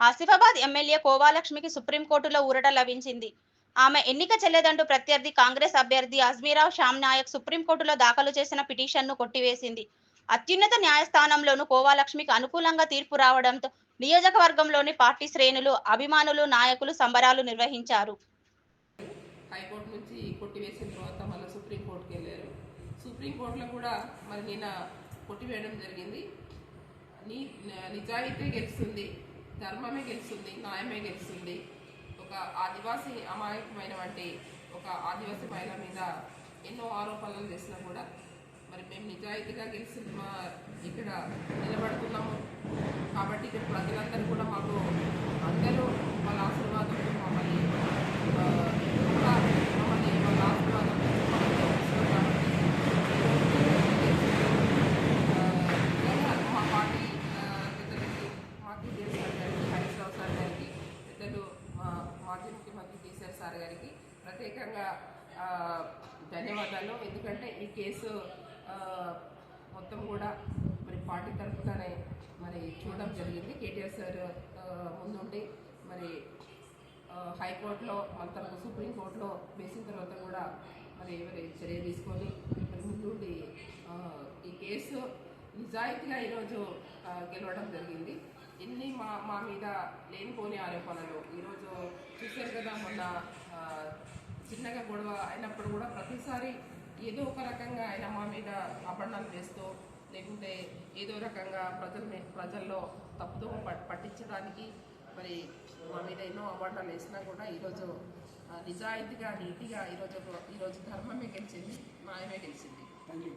Asifabad MLA కోవాలక్ష్మికి సుప్రీంకోర్టులో ఊరట లభించింది. ఆమె ఎన్నిక చెల్లెదంటూ ప్రత్యర్థి కాంగ్రెస్ అభ్యర్థి అజ్మీరావు శ్యామ్ నాయక్ సుప్రీంకోర్టులో దాఖలు చేసిన పిటిషన్ను కొట్టివేసింది. అత్యున్నత న్యాయస్థానంలోనూ కోవాలక్ష్మికి అనుకూలంగా తీర్పు రావడంతో నియోజకవర్గంలోని పార్టీ శ్రేణులు అభిమానులు నాయకులు సంబరాలు నిర్వహించారు. హైకోర్టు నుంచి కొట్టివేసిన తర్వాత మళ్ళీ సుప్రీంకోర్టుకి వెళ్ళారు. సుప్రీంకోర్టులో కూడా మరి నిన్న కొట్టివేయడం జరిగింది. నీ నిజాయితీ గెలుస్తుంది ధర్మమే గెలుస్తుంది న్యాయమే గెలుస్తుంది. ఒక ఆదివాసీ అమాయకమైనటువంటి ఒక ఆదివాసీ మహిళ మీద ఎన్నో ఆరోపణలు చేసినా కూడా మరి మేము నిజాయితీగా గెలిచి మా ఇక్కడ నిలబడుతున్నాము. కాబట్టి ఇక్కడ ప్రజలందరూ కూడా మాకు ముఖ్యమంత్రి సార్ గారికి ప్రత్యేకంగా ధన్యవాదాలు. ఎందుకంటే ఈ కేసు మొత్తం కూడా మరి పార్టీ తరఫుగానే మరి చూడడం జరిగింది. కేటీఆర్ సార్ ముందుండి మరి హైకోర్టులో మన తర్వాత సుప్రీంకోర్టులో వేసిన తర్వాత కూడా మరి మరి చర్య తీసుకొని మరి ముందుండి ఈ కేసు నిజాయితీగా ఈరోజు గెలవడం జరిగింది. ఎన్ని మా మా మీద లేనిపోని ఆరోపణలు? ఈరోజు చూశారు కదా మొన్న చిన్నగా గొడవ అయినప్పుడు కూడా ప్రతిసారి ఏదో ఒక రకంగా ఆయన మా మీద అపర్ణాలు వేస్తూ లేకుంటే ఏదో రకంగా ప్రజల ప్రజల్లో తప్పుతో పట్- పట్టించడానికి మరి మా మీద ఎన్నో అవార్డులు వేసినా కూడా ఈరోజు నిజాయితీగా నీతిగా ఈరోజు ఈరోజు ధర్మమే గెలిచింది న్యాయమే గెలిచింది. Thank you